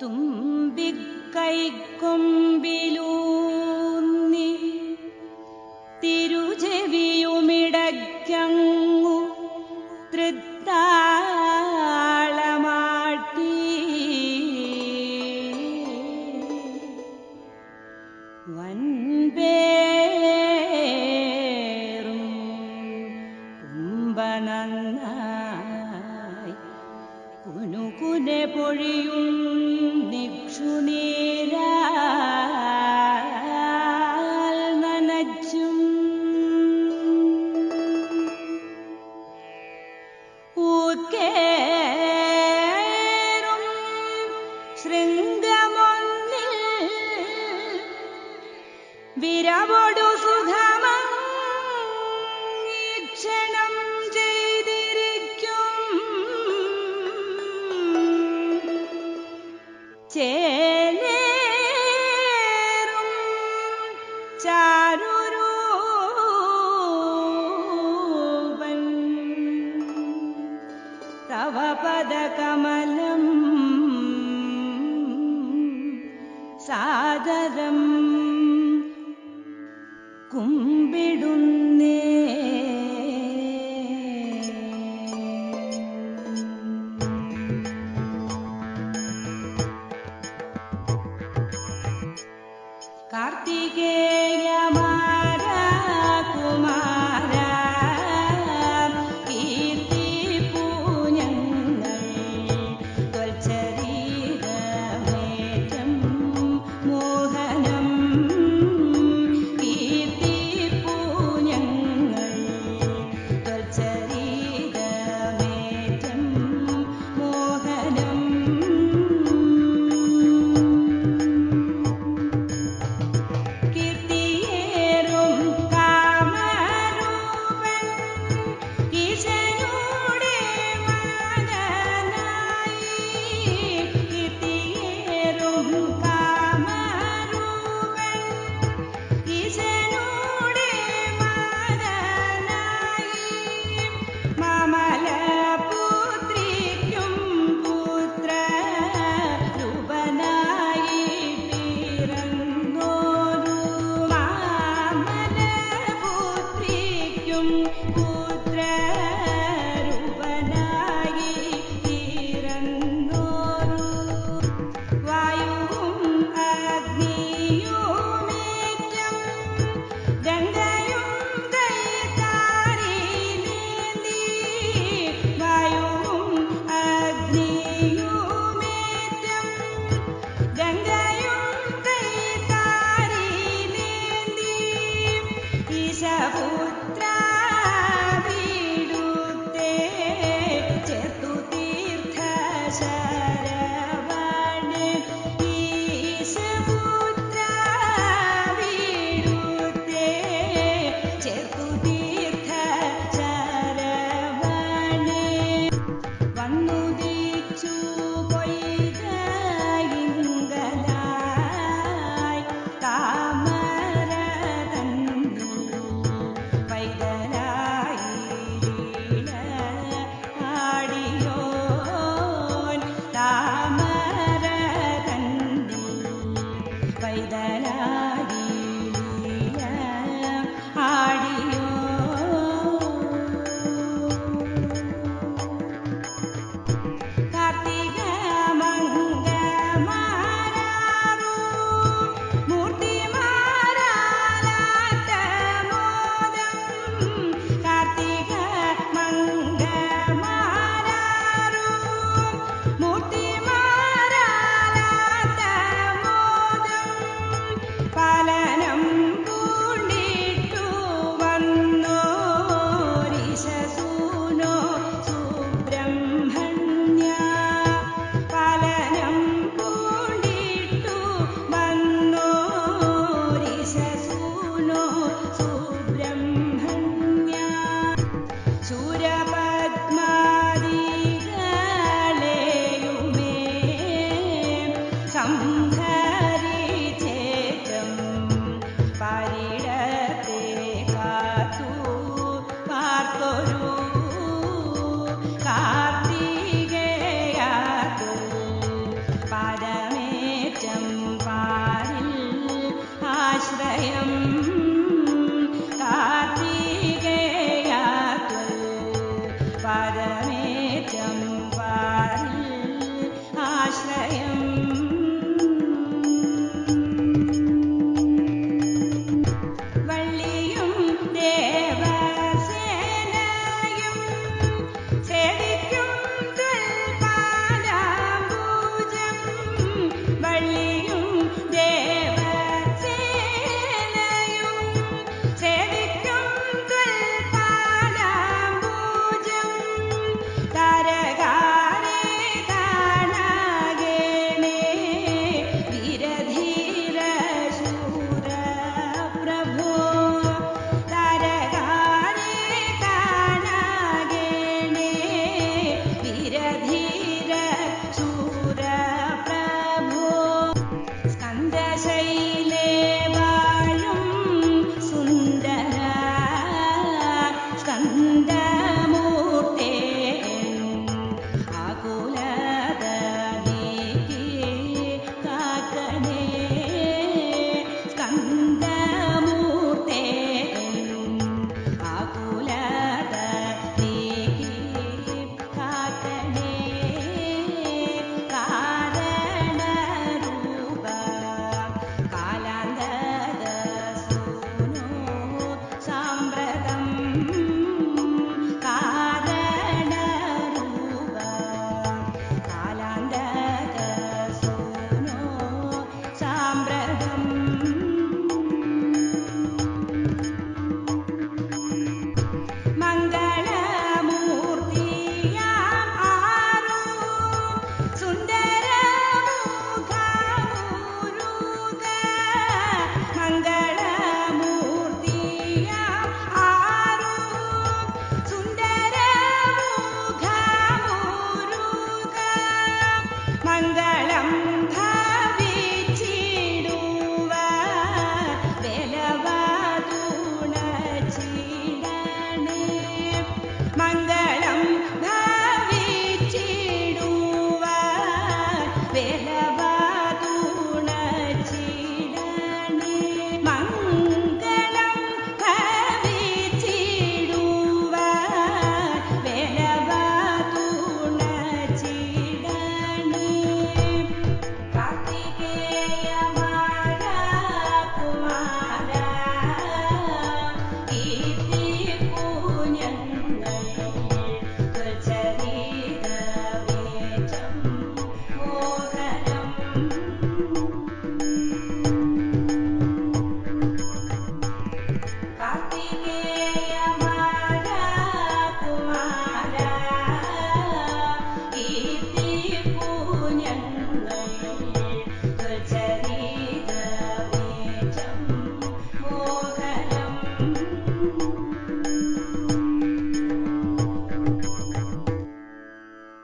തുമ്പിക്കൈക്കൊമ്പിലൂന്നി തിരുചെവിയുമിടയ്ക്കങ്ങു തൃത്താളമാട്ടി. വൻപേറും കുനുകുനെ പൊഴിയും നീരാൽ ശൃംഗമൊന്നിൽ വിരവൊടു ചാരുരൂപൻ തവ സാദരം കുമ്പിടുന്ന Thank you. Ram my